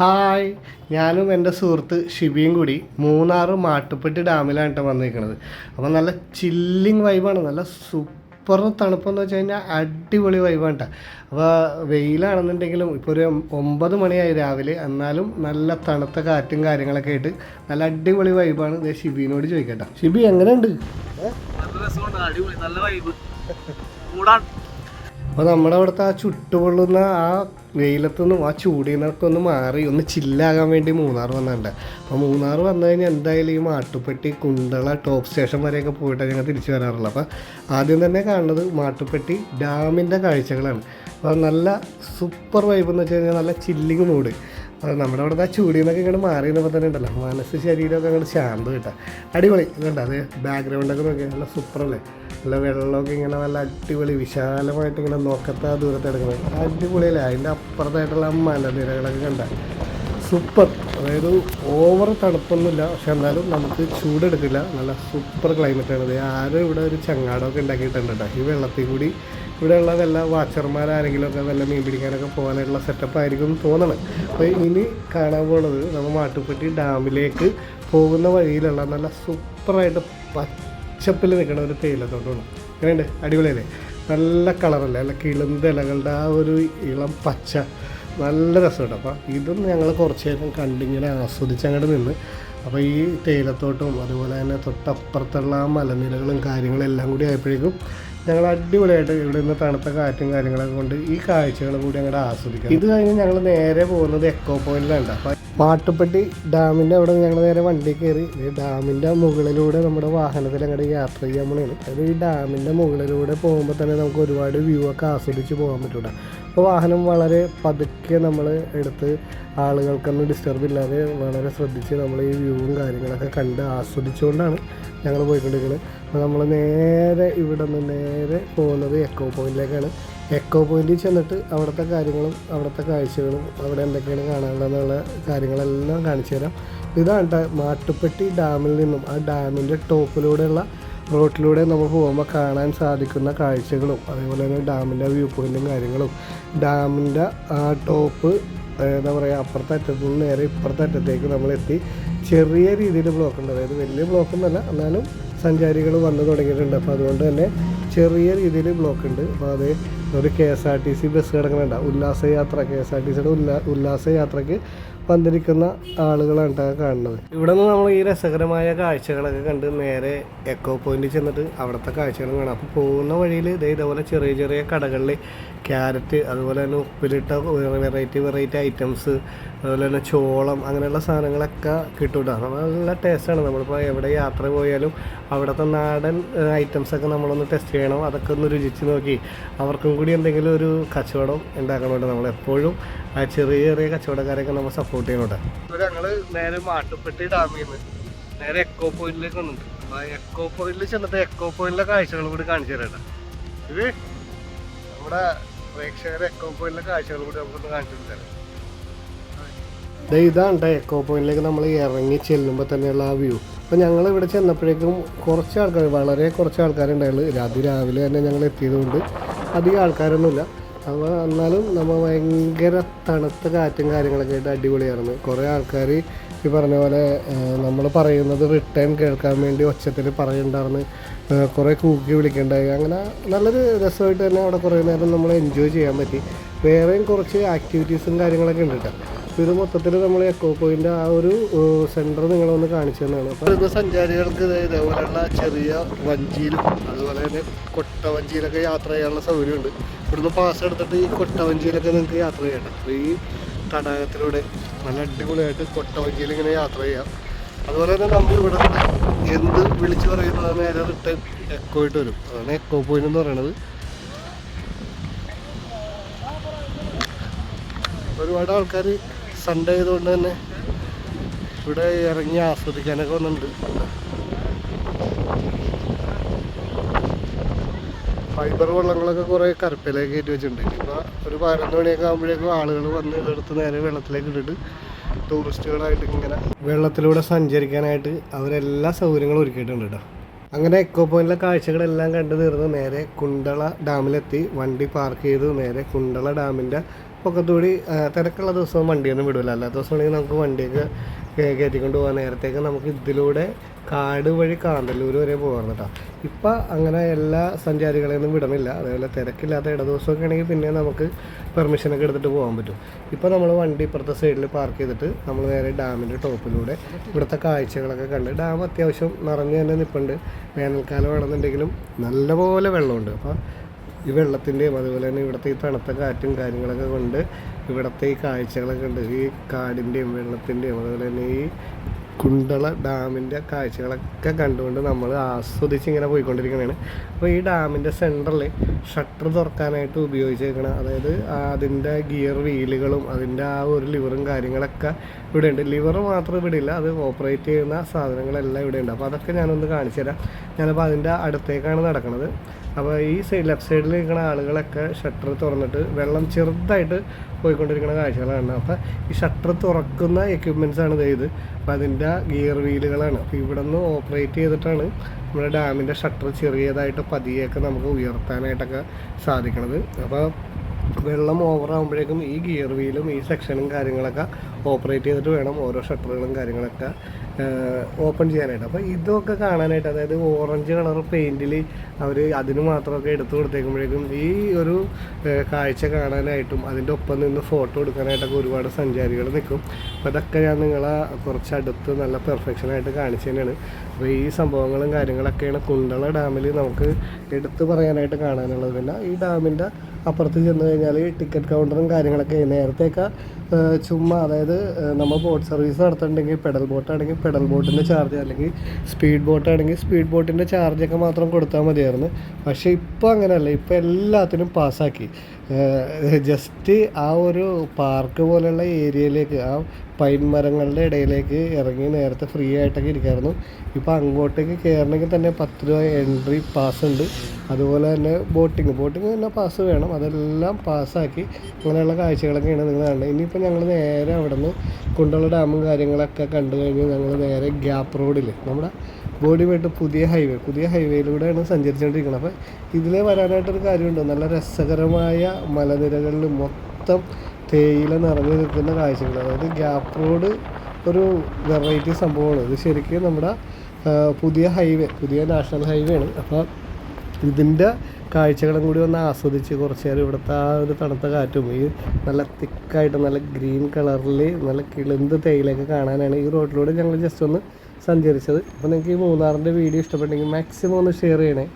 Hi. ഞാനും എന്റെ സുഹൃത്ത് ഷിബിയും കൂടി മൂന്നാർ മാട്ടുപ്പെട്ടി ഡാമിലാണ് കേട്ടോ വന്നിരിക്കുന്നത് അപ്പോൾ നല്ല ചില്ലിങ് വൈബാണ് നല്ല സൂപ്പർ തണുപ്പെന്ന് വെച്ച് കഴിഞ്ഞാൽ അടിപൊളി വൈബാണ് കേട്ടോ അപ്പോൾ വെയിലാണെന്നുണ്ടെങ്കിലും ഇപ്പോൾ ഒരു ഒമ്പത് മണിയായി രാവിലെ. എന്നാലും നല്ല തണുത്ത കാറ്റും കാര്യങ്ങളൊക്കെ ആയിട്ട് നല്ല അടിപൊളി വൈബാണ് ഇതേ ഷിബിനോട് ചോദിക്കട്ടോ. ഷിബി എങ്ങനെയുണ്ട്? നല്ല രസമുണ്ട്. അടിപൊളി. നല്ല വൈബ് കൂടാൻ അപ്പോൾ നമ്മുടെ അവിടുത്തെ ആ ചുട്ടുപൊള്ളുന്ന ആ വെയിലത്തൊന്നും ആ ചൂടിൽ നിന്നൊക്കെ ഒന്ന് മാറി ഒന്ന് ചില്ലാകാൻ വേണ്ടി മൂന്നാർ വന്നിട്ടുണ്ട് അപ്പോൾ മൂന്നാർ വന്നു കഴിഞ്ഞാൽ എന്തായാലും ഈ മാട്ടുപ്പെട്ടി കുണ്ടള ടോപ്പ് സ്റ്റേഷൻ വരെയൊക്കെ പോയിട്ട് ഞങ്ങൾ തിരിച്ചു വരാറുള്ളത്. അപ്പോൾ ആദ്യം തന്നെ കാണുന്നത് മാട്ടുപ്പെട്ടി ഡാമിന്റെ കാഴ്ചകളാണ്. അപ്പോൾ നല്ല സൂപ്പർ വൈബ് എന്ന് വെച്ച് കഴിഞ്ഞാൽ നല്ല ചില്ലിങ് മൂഡ് അത് നമ്മുടെ അവിടെ ആ ചൂടിൽ നിന്നൊക്കെ ഇങ്ങോട്ട് മാറി നിന്നപ്പോൾ തന്നെ ഉണ്ടല്ലോ. മനസ്സ് ശരീരമൊക്കെ അങ്ങോട്ട് ശാന്തം കിട്ടാം. അടിപൊളി. ഇതുണ്ട് അത് ബാക്ക്ഗ്രൗണ്ടൊക്കെ നോക്കി നല്ല സൂപ്പറല്ലേ നല്ല വെള്ളമൊക്കെ ഇങ്ങനെ നല്ല അടിപൊളി വിശാലമായിട്ട് ഇങ്ങനെ നോക്കത്ത ദൂരത്ത് എടുക്കുന്നത് അടിപൊളിയല്ലേ? അതിന്റെ അപ്പുറത്തായിട്ടുള്ള മലനിരകളൊക്കെ കണ്ട. സൂപ്പർ അതായത് ഓവർ തണുപ്പൊന്നുമില്ല. പക്ഷെ എന്നാലും നമുക്ക് ചൂടെടുക്കില്ല. നല്ല സൂപ്പർ ക്ലൈമറ്റാണ് ഇത്. ആരും ഇവിടെ ഒരു ചങ്ങാടമൊക്കെ ഉണ്ടാക്കിയിട്ടുണ്ട് കേട്ടോ. ഈ വെള്ളത്തിൽ കൂടി ഇവിടെയുള്ള വല്ല വാച്ചർമാരാരെങ്കിലും ഒക്കെ വല്ല മീൻ പിടിക്കാനൊക്കെ പോകാനായിട്ടുള്ള സെറ്റപ്പ് ആയിരിക്കും തോന്നണം. അപ്പോൾ ഇനി കാണാൻ പോണത് നമ്മൾ മാട്ടുപ്പെട്ടി ഡാമിലേക്ക് പോകുന്ന വഴിയിലുള്ള നല്ല സൂപ്പറായിട്ട് പച്ചപ്പിൽ നിൽക്കുന്ന ഒരു തേയിലത്തോട്ടമാണ്. അങ്ങനെയുണ്ട് അടിപൊളിയല്ലേ? നല്ല കളറല്ലേ? നല്ല കിളുന്ത ഇലകളുടെ ആ ഒരു ഇളം പച്ച. നല്ല രസമുണ്ട്. അപ്പോൾ ഇതും ഞങ്ങൾ കുറച്ച് നേരം കണ്ടിങ്ങനെ ആസ്വദിച്ച് അങ്ങോട്ട് നിന്ന് അപ്പോൾ ഈ തേയിലത്തോട്ടവും അതുപോലെ തന്നെ തൊട്ടപ്പുറത്തുള്ള ആ മലനിരകളും കാര്യങ്ങളും എല്ലാം കൂടി ആയപ്പോഴേക്കും ഞങ്ങൾ അടിപൊളിയായിട്ട് ഇവിടെ നിന്ന് തണുത്ത കാറ്റും കാര്യങ്ങളൊക്കെ കൊണ്ട് ഈ കാഴ്ചകളും കൂടി അങ്ങോട്ട് ആസ്വദിക്കാം ഇത് കഴിഞ്ഞ് ഞങ്ങൾ നേരെ പോകുന്നത് എക്കോ പോയിന്റിലാണ് അപ്പം പാട്ടുപ്പെട്ടി ഡാമിന്റെ അവിടെ ഞങ്ങൾ നേരെ വണ്ടി കയറി. ഡാമിന്റെ മുകളിലൂടെ നമ്മുടെ വാഹനത്തിൽ അങ്ങോട്ട് യാത്ര ചെയ്യാൻ പോണേണ് അത് ഈ ഡാമിന്റെ മുകളിലൂടെ പോകുമ്പോൾ തന്നെ നമുക്ക് ഒരുപാട് വ്യൂ ഒക്കെ ആസ്വദിച്ച് പോകാൻ പറ്റൂല. അപ്പോൾ വാഹനം വളരെ പതുക്കെ നമ്മൾ എടുത്ത് ആളുകൾക്കൊന്നും ഡിസ്റ്റർബ് ഇല്ലാതെ വളരെ ശ്രദ്ധിച്ച് നമ്മൾ ഈ വ്യൂവും കാര്യങ്ങളൊക്കെ കണ്ട് ആസ്വദിച്ചുകൊണ്ടാണ് ഞങ്ങൾ പോയിക്കൊണ്ടിരിക്കുന്നത് അപ്പോൾ നമ്മൾ നേരെ ഇവിടെ നിന്ന് നേരെ പോകുന്നത് എക്കോ പോയിന്റിലേക്കാണ് എക്കോ പോയിന്റിൽ ചെന്നിട്ട് അവിടുത്തെ കാര്യങ്ങളും അവിടുത്തെ കാഴ്ചകളും അവിടെ എന്തൊക്കെയാണ് കാണാനുള്ളതെന്നുള്ള കാര്യങ്ങളെല്ലാം കാണിച്ചു തരാം. ഇതാണ് മാട്ടുപ്പെട്ടി ഡാമിൽ നിന്നും ആ ഡാമിന്റെ ടോപ്പിലൂടെയുള്ള റോട്ടിലൂടെ നമ്മൾ പോകുമ്പോൾ കാണാൻ സാധിക്കുന്ന കാഴ്ചകളും അതേപോലെ തന്നെ ഡാമിന്റെ വ്യൂ പോയിന്റും കാര്യങ്ങളും. ഡാമിന്റെ ആ ടോപ്പ് എന്താ പറയുക അപ്പുറത്തെ അറ്റത്തു നിന്ന് നേരെ ഇപ്പുറത്തെ അറ്റത്തേക്ക് നമ്മളെത്തി. ചെറിയ രീതിയിൽ ബ്ലോക്ക് ഉണ്ട്. അതായത് വലിയ ബ്ലോക്ക് ഒന്നല്ല എന്നാലും സഞ്ചാരികൾ വന്നു തുടങ്ങിയിട്ടുണ്ട്. അപ്പോൾ അതുകൊണ്ട് തന്നെ ചെറിയ രീതിയിൽ ബ്ലോക്ക് ഉണ്ട്. അപ്പോൾ അത് ഒരു K S R T C bus കിടക്കുന്നുണ്ട് ഉല്ലാസയാത്ര കെ എസ് ആർ ടി സിയുടെ ഉല്ലാ ഉല്ലാസയാത്രയ്ക്ക് വന്നിരിക്കുന്ന ആളുകളാണ് കാണുന്നത്. ഇവിടെ നിന്ന് നമ്മൾ ഈ രസകരമായ കാഴ്ചകളൊക്കെ കണ്ട് നേരെ എക്കോ പോയിന്റിൽ ചെന്നിട്ട് അവിടുത്തെ കാഴ്ചകൾ കാണാം. അപ്പോൾ പോകുന്ന വഴിയിൽ ഇതേ ഇതേപോലെ ചെറിയ ചെറിയ കടകളിൽ ക്യാരറ്റ് അതുപോലെ തന്നെ ഉപ്പിലിട്ട വെറൈറ്റി വെറൈറ്റി ഐറ്റംസ് അതുപോലെ തന്നെ ചോളം അങ്ങനെയുള്ള സാധനങ്ങളൊക്കെ കിട്ടും ട്ടോ. നല്ല ടേസ്റ്റാണ് നമ്മളിപ്പോൾ എവിടെ യാത്ര പോയാലും അവിടുത്തെ നാടൻ ഐറ്റംസൊക്കെ നമ്മളൊന്ന് ടെസ്റ്റ് ചെയ്യണം. അതൊക്കെ ഒന്ന് രുചിച്ച് നോക്കി. അവർക്കും കൂടി എന്തെങ്കിലും ഒരു കച്ചവടം ഉണ്ടാക്കണോണ്ട് നമ്മൾ എപ്പോഴും ആ ചെറിയ ചെറിയ കച്ചവടക്കാരെയൊക്കെ നമ്മൾ സപ്പോർട്ട് ചെയ്യണോട്ടെ ഞങ്ങൾ നേരെ മാട്ടുപ്പെട്ടി ഡാമിൽ നിന്ന് നേരെ എക്കോ പോയിന്റിലേക്ക് വന്നിട്ടുണ്ട് അപ്പോൾ ആ എക്കോ പോയിന്റിൽ ചെന്നിട്ട് എക്കോ പോയിന്റിലെ കാഴ്ചകൾ കൂടി കാണിച്ചു തരാം ഇത് നമ്മുടെ പ്രേക്ഷകരെ എക്കോ പോയിന്റിലെ കാഴ്ചകൾ കൂടി നമുക്കൊന്ന് കാണിച്ചു തരാം. ഇതാണ് എക്കോ പോയിന്റിലേക്ക് നമ്മൾ ഇറങ്ങി ചെല്ലുമ്പോൾ തന്നെയുള്ള ആ വ്യൂ അപ്പോൾ ഞങ്ങൾ ഇവിടെ ചെന്നപ്പോഴേക്കും കുറച്ച് ആൾക്കാർ വളരെ കുറച്ച് ആൾക്കാരുണ്ടായുള്ളൂ. അതിരാവിലെ തന്നെ ഞങ്ങൾ എത്തിയതുകൊണ്ട് അധികം ആൾക്കാരൊന്നുമില്ല. അപ്പോൾ എന്നാലും നമ്മൾ ഭയങ്കര തണുത്ത കാറ്റും കാര്യങ്ങളൊക്കെ ആയിട്ട് അടിപൊളിയായിരുന്നു. കുറേ ആൾക്കാർ ഈ പറഞ്ഞ പോലെ നമ്മൾ പറയുന്നത് റിട്ടേൺ കേൾക്കാൻ വേണ്ടി ഒച്ചത്തിൽ പറയുന്നുണ്ടായിരുന്നു ഏഹ് കുറേ കൂക്കി വിളിക്കണ്ടായി. അങ്ങനെ നല്ലൊരു രസമായിട്ട് തന്നെ അവിടെ കുറേ നേരം നമ്മൾ എൻജോയ് ചെയ്യാൻ പറ്റി. വേറെയും കുറച്ച് ആക്ടിവിറ്റീസും കാര്യങ്ങളൊക്കെ ഉണ്ട് കേട്ടോ അപ്പോൾ ഇത് മൊത്തത്തിൽ നമ്മൾ എക്കോ പോയിന്റ് ആ ഒരു സെന്റർ നിങ്ങളൊന്ന് കാണിച്ചു തന്നെയാണ് സഞ്ചാരികൾക്ക് ഇത് ഇതേപോലെയുള്ള ചെറിയ വഞ്ചിയിലും അതുപോലെ തന്നെ കൊട്ട വഞ്ചിയിലൊക്കെ യാത്ര ചെയ്യാനുള്ള സൗകര്യമുണ്ട്. ഇവിടുന്ന് പാസ് എടുത്തിട്ട് ഈ കൊട്ട വഞ്ചിയിലൊക്കെ നിങ്ങൾക്ക് യാത്ര ചെയ്യണം അപ്പോൾ ഈ തടാകത്തിലൂടെ നല്ല അടിപൊളിയായിട്ട് കൊട്ട വഞ്ചിയിൽ ഇങ്ങനെ യാത്ര ചെയ്യാം. അതുപോലെ തന്നെ നമ്മൾ ഇവിടെ എന്ത് വിളിച്ചു പറയുന്നത് നേരെ റിട്ടേൺ എക്കോ ആയിട്ട് വരും. അതാണ് എക്കോ പോയിന്റ് എന്ന് പറയുന്നത് ഒരുപാട് ആൾക്കാർ സൺഡേ ആയതുകൊണ്ട് തന്നെ ഇവിടെ ഇറങ്ങി ആസ്വദിക്കാനൊക്കെ വന്നിട്ടുണ്ട്. ഫൈബർ വെള്ളങ്ങളൊക്കെ കുറേ കരപ്പിലേക്ക് കയറ്റി വെച്ചിട്ടുണ്ട്. ഇപ്പോൾ ഒരു പതിനൊന്ന് മണിയൊക്കെ ആകുമ്പോഴേക്കും ആളുകൾ വന്ന് ഇതെടുത്ത് നേരെ വെള്ളത്തിലേക്ക് ഇട്ടിട്ട് ടൂറിസ്റ്റുകളായിട്ട് ഇങ്ങനെ വെള്ളത്തിലൂടെ സഞ്ചരിക്കാനായിട്ട് അവരെല്ലാ സൗകര്യങ്ങളും ഒരുക്കിയിട്ടുണ്ട് കേട്ടോ അങ്ങനെ എക്കോ പോയിന്റിലെ കാഴ്ചകളെല്ലാം കണ്ടു തീർന്ന് നേരെ കുണ്ടള ഡാമിലെത്തി. വണ്ടി പാർക്ക് ചെയ്തു. നേരെ കുണ്ടള ഡാമിന്റെ പൊക്കത്തൂടി തിരക്കുള്ള ദിവസവും വണ്ടിയൊന്നും വിടില്ല അല്ലാത്ത ദിവസമാണെങ്കിൽ നമുക്ക് വണ്ടിയൊക്കെ കയറ്റിക്കൊണ്ട് പോകാൻ നേരത്തേക്ക് നമുക്ക് ഇതിലൂടെ കാട് വഴി കാന്തല്ലൂർ വരെ പോകാറുണ്ട് കേട്ടോ ഇപ്പം അങ്ങനെ എല്ലാ സഞ്ചാരികളെയൊന്നും വിടണില്ല. അതേപോലെ തിരക്കില്ലാത്ത ഇട ദിവസമൊക്കെ ആണെങ്കിൽ പിന്നെ നമുക്ക് പെർമിഷനൊക്കെ എടുത്തിട്ട് പോകാൻ പറ്റും. ഇപ്പോൾ നമ്മൾ വണ്ടി ഇപ്പുറത്തെ സൈഡിൽ പാർക്ക് ചെയ്തിട്ട് നമ്മൾ നേരെ ഡാമിന്റെ ടോപ്പിലൂടെ ഇവിടുത്തെ കാഴ്ചകളൊക്കെ കണ്ട് ഡാം അത്യാവശ്യം നിറഞ്ഞു തന്നെ നിൽപ്പുണ്ട് വേനൽക്കാലം വേണമെന്നുണ്ടെങ്കിലും നല്ലപോലെ വെള്ളമുണ്ട്. അപ്പോൾ ഈ വെള്ളത്തിന്റെയും അതുപോലെ തന്നെ ഇവിടുത്തെ ഈ തണുത്ത കാറ്റും കാര്യങ്ങളൊക്കെ കൊണ്ട് ഇവിടുത്തെ ഈ കാഴ്ചകളൊക്കെ ഉണ്ട് ഈ കാടിന്റെയും വെള്ളത്തിന്റെയും അതുപോലെ തന്നെ ഈ കുണ്ടള ഡാമിന്റെ കാഴ്ചകളൊക്കെ കണ്ടുകൊണ്ട് നമ്മൾ ആസ്വദിച്ച് ഇങ്ങനെ പോയിക്കൊണ്ടിരിക്കുന്നതാണ് അപ്പോൾ ഈ ഡാമിന്റെ സെന്ററിൽ ഷട്ടർ തുറക്കാനായിട്ട് ഉപയോഗിച്ചേക്കണ അതായത് അതിന്റെ ഗിയർ വീലുകളും അതിന്റെ ആ ഒരു ലിവറും കാര്യങ്ങളൊക്കെ ഇവിടെ ഉണ്ട് ലിവർ മാത്രം ഇവിടെ ഇല്ല അത് ഓപ്പറേറ്റ് ചെയ്യുന്ന സാധനങ്ങളെല്ലാം ഇവിടെ ഉണ്ട് അപ്പോൾ അതൊക്കെ ഞാനൊന്ന് കാണിച്ചു തരാം ഞാനപ്പോൾ അതിന്റെ അടുത്തേക്കാണ് നടക്കുന്നത് അപ്പോൾ ഈ സൈഡ് ലെഫ്റ്റ് സൈഡിൽ നിൽക്കുന്ന ആളുകളൊക്കെ ഷട്ടർ തുറന്നിട്ട് വെള്ളം ചെറുതായിട്ട് പോയിക്കൊണ്ടിരിക്കുന്ന കാഴ്ചകളാണ്. അപ്പോൾ ഈ ഷട്ടർ തുറക്കുന്ന ആണ് ദേ ഇത്. അപ്പോൾ അതിന്റെ ഗിയർ വീലുകളാണ് അപ്പോൾ ഇവിടെ നിന്ന് ഓപ്പറേറ്റ് ചെയ്തിട്ടാണ് നമ്മുടെ ഡാമിന്റെ ഷട്ടർ ചെറിയതായിട്ട് പതിയൊക്കെ നമുക്ക് ഉയർത്താനായിട്ടൊക്കെ സാധിക്കണത്. അപ്പോൾ വെള്ളം ഓവറാകുമ്പോഴേക്കും ഈ ഗിയർ വീലും ഈ സെക്ഷനും കാര്യങ്ങളൊക്കെ ഓപ്പറേറ്റ് ചെയ്തിട്ട് വേണം ഓരോ ഷട്ടറുകളും കാര്യങ്ങളൊക്കെ ഓപ്പൺ ചെയ്യാനായിട്ട്. അപ്പോൾ ഇതൊക്കെ കാണാനായിട്ട് അതായത് ഓറഞ്ച് കളർ പെയിന്റിൽ അവർ അതിന് മാത്രമൊക്കെ എടുത്തു കൊടുത്തേക്കുമ്പോഴേക്കും ഈ ഒരു കാഴ്ച കാണാനായിട്ടും അതിന്റെ ഒപ്പം നിന്ന് ഫോട്ടോ എടുക്കാനായിട്ടൊക്കെ ഒരുപാട് സഞ്ചാരികൾ നിൽക്കും. അപ്പോൾ അതൊക്കെ ഞാൻ നിങ്ങളെ കുറച്ച് അടുത്ത് നല്ല പെർഫെക്ഷനായിട്ട് കാണിച്ചു തന്നെയാണ്. അപ്പോൾ ഈ സംഭവങ്ങളും കാര്യങ്ങളൊക്കെയാണ് കുണ്ടള ഡാമിൽ നമുക്ക് എടുത്തു പറയാനായിട്ട് കാണാനുള്ളത്. പിന്നെ ഈ ഡാമിന്റെ അപ്പുറത്ത് ചെന്ന് കഴിഞ്ഞാൽ ടിക്കറ്റ് കൗണ്ടറും കാര്യങ്ങളൊക്കെ നേരത്തെയൊക്കെ ചുമ്മാ അതായത് നമ്മൾ ബോട്ട് സർവീസ് നടത്തുന്നുണ്ടെങ്കിൽ പെഡൽ ബോട്ടാണെങ്കിൽ പെഡൽ ബോട്ടിന്റെ ചാർജ് അല്ലെങ്കിൽ സ്പീഡ് ബോട്ടാണെങ്കിൽ സ്പീഡ് ബോട്ടിന്റെ ചാർജൊക്കെ മാത്രം കൊടുത്താൽ മതിയായിരുന്നു. പക്ഷേ ഇപ്പോൾ അങ്ങനെയല്ല. ഇപ്പോൾ എല്ലാത്തിനും പാസ്സാക്കി. ജസ്റ്റ് ആ ഒരു പാർക്ക് പോലെയുള്ള ഏരിയയിലേക്ക് ആ പൈൻ മരങ്ങളുടെ ഇടയിലേക്ക് ഇറങ്ങി നേരത്തെ ഫ്രീ ആയിട്ടൊക്കെ ഇരിക്കായിരുന്നു. ഇപ്പോൾ അങ്ങോട്ടേക്ക് കയറണമെങ്കിൽ തന്നെ പത്ത് രൂപ എൻട്രി പാസ് ഉണ്ട്. അതുപോലെ തന്നെ ബോട്ടിങ് ബോട്ടിങ് തന്നെ പാസ് വേണം. അതെല്ലാം പാസ്സാക്കി അങ്ങനെയുള്ള കാഴ്ചകളൊക്കെയാണ് നിങ്ങൾ കാണുന്നത് ഇനിയിപ്പോൾ ഞങ്ങൾ നേരെ അവിടെ നിന്ന് കുണ്ടള ഡാമും കാര്യങ്ങളൊക്കെ കണ്ടു കഴിഞ്ഞ് ഞങ്ങൾ നേരെ ഗ്യാപ്പ് റോഡിൽ നമ്മുടെ ബോഡിമേട്ട് പുതിയ ഹൈവേ പുതിയ ഹൈവേയിലൂടെയാണ് സഞ്ചരിച്ചുകൊണ്ടിരിക്കുന്നത്. അപ്പോൾ ഇതിലേ വരാനായിട്ടൊരു കാര്യമുണ്ട്? നല്ല രസകരമായ മലനിരകളിൽ മൊത്തം തേയില നിറഞ്ഞു നിൽക്കുന്ന കാഴ്ചകൾ അതായത് ഗ്യാപ്പ് റോഡ് ഒരു വെറൈറ്റി സംഭവമാണ്. ഇത് ശരിക്കും നമ്മുടെ പുതിയ ഹൈവേ പുതിയ നാഷണൽ ഹൈവേ ആണ് അപ്പോൾ ഇതിന്റെ കാഴ്ചകളും കൂടി ഒന്ന് ആസ്വദിച്ച് കുറച്ച് നേരം ഇവിടുത്തെ ആ ഒരു തണുത്ത കാറ്റും ഈ നല്ല തിക്കായിട്ട് നല്ല ഗ്രീൻ കളറിൽ നല്ല കിളിന്ത് തേയിലൊക്കെ കാണാനാണ് ഈ റോഡിലൂടെ ഞങ്ങൾ ജസ്റ്റ് ഒന്ന് സഞ്ചരിച്ചത്. അപ്പോൾ നിങ്ങൾക്ക് ഈ മൂന്നാറിന്റെ വീഡിയോ ഇഷ്ടപ്പെട്ടെങ്കിൽ മാക്സിമം ഒന്ന് ഷെയർ ചെയ്യണേ.